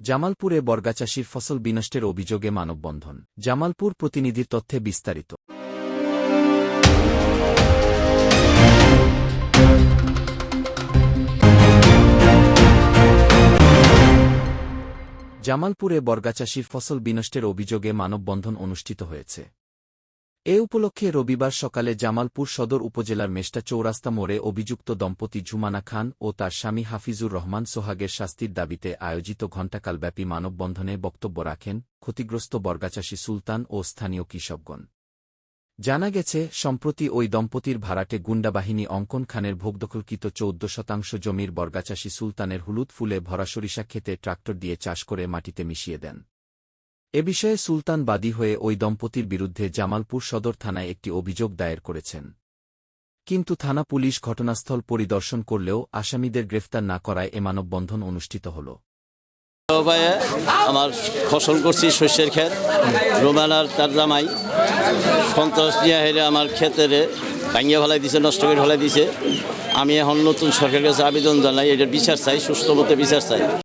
জামালপুরে বর্গাচাষীর ফসল বিনষ্টের অভিযোগে মানববন্ধন। জামালপুর প্রতিনিধির তথ্যে বিস্তারিত। জামালপুরে বর্গাচাষীর ফসল বিনষ্টের অভিযোগে মানববন্ধন অনুষ্ঠিত হয়েছে। এ উপলক্ষে রবিবার সকালে জামালপুর সদর উপজেলার মেষ্টা চৌরাস্তা মোড়ে অভিযুক্ত দম্পতি ঝুমানা খান ও তার স্বামী হাফিজুর রহমান সোহাগের শাস্তির দাবিতে আয়োজিত ঘণ্টাকালব্যাপী মানববন্ধনে বক্তব্য রাখেন ক্ষতিগ্রস্ত বর্গাচাষী সুলতান ও স্থানীয় কৃষকগণ। জানা গেছে, সম্প্রতি ওই দম্পতির ভাড়াটে গুন্ডাবাহিনী অঙ্কন খানের ভোগদখলকৃত চৌদ্দ শতাংশ জমির বর্গাচাষী সুলতানের হলুদ ফুলে ভরা সরিষা খেতে ট্রাক্টর দিয়ে চাষ করে মাটিতে মিশিয়ে দেন। এ বিষয়ে সুলতান বাদী হয়ে ওই দম্পতির বিরুদ্ধে জামালপুর সদর থানায় একটি অভিযোগ দায়ের করেছেন। কিন্তু থানা পুলিশ ঘটনাস্থল পরিদর্শন করলেও আসামিদের গ্রেফতার না করায় এ মানববন্ধন অনুষ্ঠিত হল। আমার ফসল করছি শস্যের ক্ষেত রোমানার তার জামাই। সন্ত্রাস নিয়ে হেরে আমার ক্ষেতের ভাঙিয়ে ফেলাই দিছে, নষ্ট করে ফেলাই দিছে। আমি এখন নতুন সরকারের কাছে আবেদন জানাই, এটার বিচার চাই, সুস্থ মতো বিচার চাই।